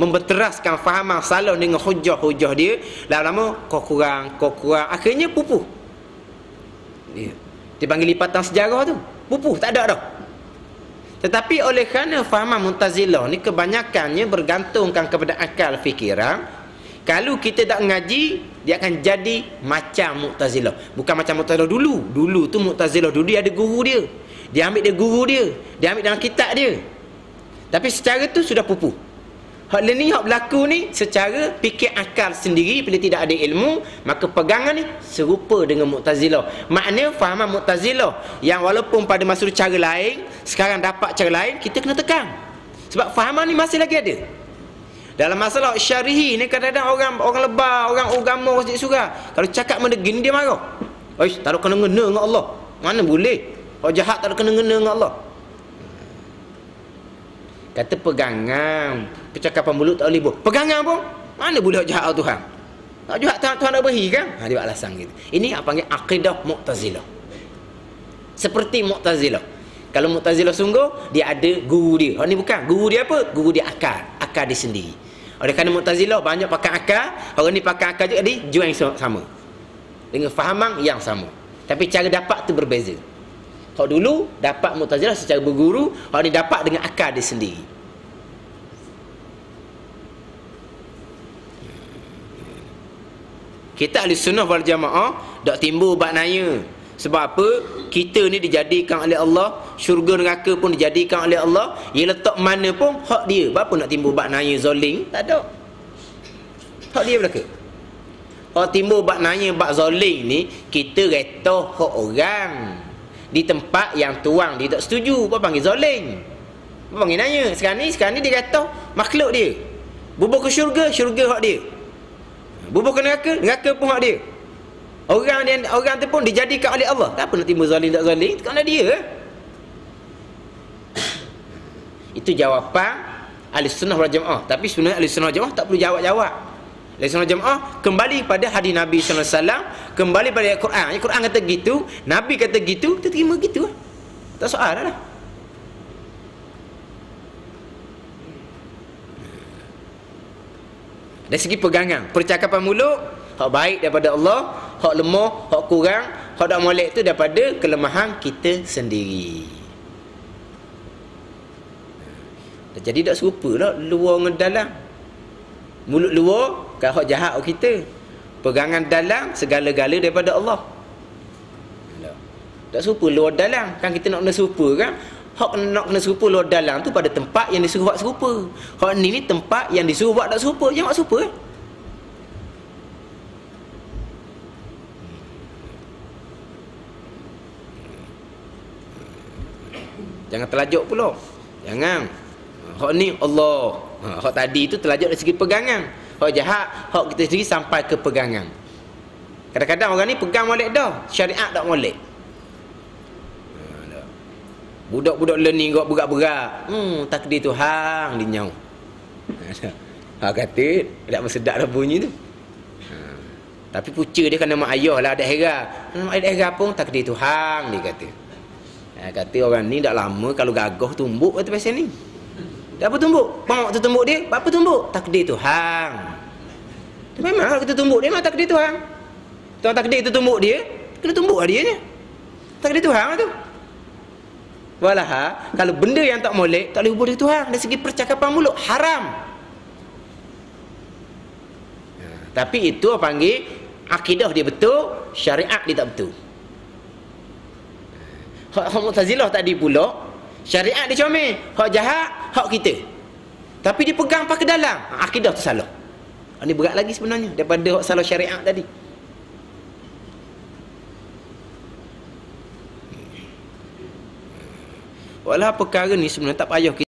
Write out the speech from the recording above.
membenteraskan fahaman salah dengan hujah-hujah dia lama-lama kau kurang kau kurang. Akhirnya pupuh. Dia dipanggil lipatan sejarah tu. Pupuh tak ada dah. Tetapi oleh kerana fahaman Mu'tazilah ni kebanyakannya bergantungkan kepada akal fikiran kalau kita tak ngaji dia akan jadi macam Mu'tazilah. Bukan macam Mu'tazilah dulu. Dulu tu Mu'tazilah dulu dia ada guru dia. Dia ambil dia guru dia. Dia ambil dalam kitab dia. Tapi secara tu sudah pupuh hak ni hak berlaku ni secara fikir akal sendiri bila tidak ada ilmu maka pegangan ni serupa dengan Mu'tazilah. Maknanya fahaman Mu'tazilah yang walaupun pada masa cara lain sekarang dapat cara lain kita kena tekan sebab fahaman ni masih lagi ada. Dalam masalah syarihi ni kadang-kadang orang orang lebar orang agama orang surah kalau cakap benda gini dia marah. Oish, tak ada kena-kena dengan Allah. Mana boleh? Orang jahat tak ada kena-kena dengan Allah kata pegangan. Percakapan mulut tak boleh buat. Pegangan pun? Mana boleh jahat Tuhan? Tak jahat Tuhan, Tuhan nak beri kan? Ha, dia buat alasan gitu. Ini apa panggil akidah mu'tazilah. Seperti mu'tazilah. Kalau mu'tazilah sungguh dia ada guru dia. Orang ni bukan. Guru dia apa? Guru dia akal. Akal dia sendiri. Oleh kerana mu'tazilah banyak pakai akal. Orang ni pakai akal juga dia jual yang sama. Dengan fahaman yang sama. Tapi cara dapat tu berbeza kalau dulu dapat Mu'tazilah secara berguru, kalau ni dapat dengan akal dia sendiri. Kita ahli sunnah wal jamaah tak timbul bab naya. Sebab apa? Kita ni dijadikan oleh Allah, syurga neraka pun dijadikan oleh Allah, ia letak mana pun hak dia. Apa nak timbul bab naya zalim? Tak ada. Hak dia belaka. Kalau timbul bab naya bab zalim ni, kita retoh hak orang di tempat yang tuang dia tak setuju apa panggil zalim apa panggil nanya. Sekarang ni sekarang ni dia kata makhluk dia. Bubur ke syurga syurga hak dia. Bubur ke neraka neraka pun hak dia. Orang dia orang tu pun dijadikan oleh Allah. Tak apa nak timbul zalim tak zalim kerana dia. Itu jawapan ahli sunnah wal jamaah. Tapi sebenarnya ahli sunnah wal jamaah tak perlu jawab-jawab Lesan jemaah kembali pada hadis Nabi sallallahu alaihi wasallam, kembali pada Al-Quran. Al-Quran kata gitu, Nabi kata gitu, kita terima gitu. Tak soal lah. Dari segi pegangan, percakapan mulut, hak baik daripada Allah, hak lemah, hak kurang, hak tak molek tu daripada kelemahan kita sendiri. Jadi tak serupa lah luar dengan dalam. Mulut luar Kan hak jahat kita. Pegangan dalam segala-gala daripada Allah. Tak serupa luar dalam. Kan kita nak kena serupa kan? Hak nak kena serupa luar dalam tu pada tempat yang disuruh buat serupa. Hak ni ni tempat yang disuruh buat tak serupa. Jangan buat serupa eh? Jangan terlajuk pula. Jangan. Hak ni Allah. Hak tadi tu terlajuk dari segi pegangan. Hak jahat, hak kita sendiri sampai ke pegangan. Kadang-kadang orang ni pegang molek dah, syariat tak molek. Budak-budak learning kau berat-berat. Hmm, takdir tu hang di nyau. Ha kata, tak bersedak dah bunyi tu. Ha. Tapi puca dia kena mak ayah lah ada hera. Mak hera pun takdir tu hang dia kata. Ha, kata orang ni dah lama kalau gagah tumbuk kata pasal ni. Apa tumbuk? Pang tu tumbuk dia, apa tumbuk? Takdir tu hang. Memang kalau kita tumbuk dia memang takdir Tuhan. Tuhan takdir tu tumbuk dia, kena tumbuk lah dia ni. Takdir Tuhan lah tu. Walaha, kalau benda yang tak molek, tak boleh hubung dengan Tuhan. Dari segi percakapan mulut, haram. Ya, tapi itu apa panggil, akidah dia betul, syariat dia tak betul. Hak, hak Mu'tazilah tadi pula, syariat dia comel. Hak jahat, hak kita. Tapi dia pegang pakai dalam. Akidah tu salah. Ini berat lagi sebenarnya daripada salah syariat tadi. Walau perkara ni sebenarnya tak payah kita